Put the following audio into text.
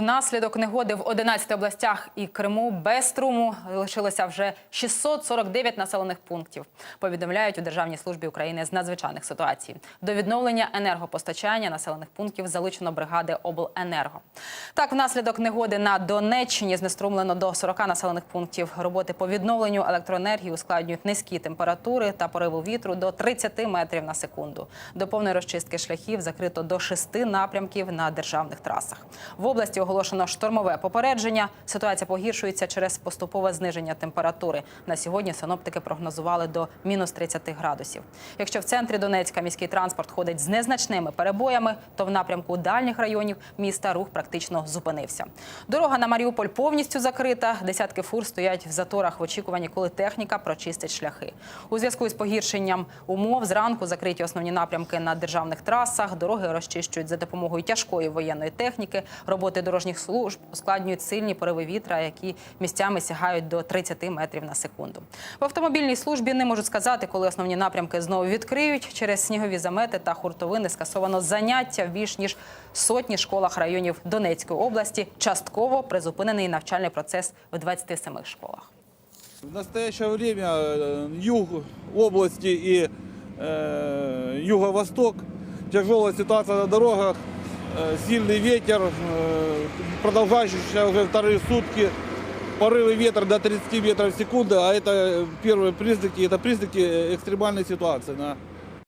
Внаслідок негоди в 11 областях і Криму без струму лишилося вже 649 населених пунктів. Повідомляють у Державній службі України з надзвичайних ситуацій. До відновлення енергопостачання населених пунктів залучено бригади обленерго. Так, внаслідок негоди на Донеччині знеструмлено до 40 населених пунктів. Роботи по відновленню електроенергії ускладнюють низькі температури та пориви вітру до 30 метрів на секунду. До повної розчистки шляхів закрито до шести напрямків на державних трасах. В області оголошено штормове попередження. Ситуація погіршується через поступове зниження температури. На сьогодні синоптики прогнозували до мінус 30 градусів. Якщо в центрі Донецька міський транспорт ходить з незначними перебоями, то в напрямку дальніх районів міста рух практично зупинився. Дорога на Маріуполь повністю закрита. Десятки фур стоять в заторах в очікуванні, коли техніка прочистить шляхи. У зв'язку з погіршенням умов зранку закриті основні напрямки на державних трасах. Дороги розчищують за допомогою тяжкої воєнної техніки. Роботи дорожніх служб ускладнюють сильні пориви вітра, які місцями сягають до 30 метрів на секунду. В автомобільній службі не можуть сказати, коли основні напрямки знову відкриють. Через снігові замети та хуртовини скасовано заняття в більш ніж сотні школах районів Донецької області. Частково призупинений навчальний процес в 27 школах. В настоящее время э, юг области и э, юго-восток, тяжелая ситуация на дорогах, э, сильный ветер, э, продолжающийся уже вторые сутки, порывы ветра до 30 метров в секунду, а это первые признаки, это признаки экстремальной ситуации на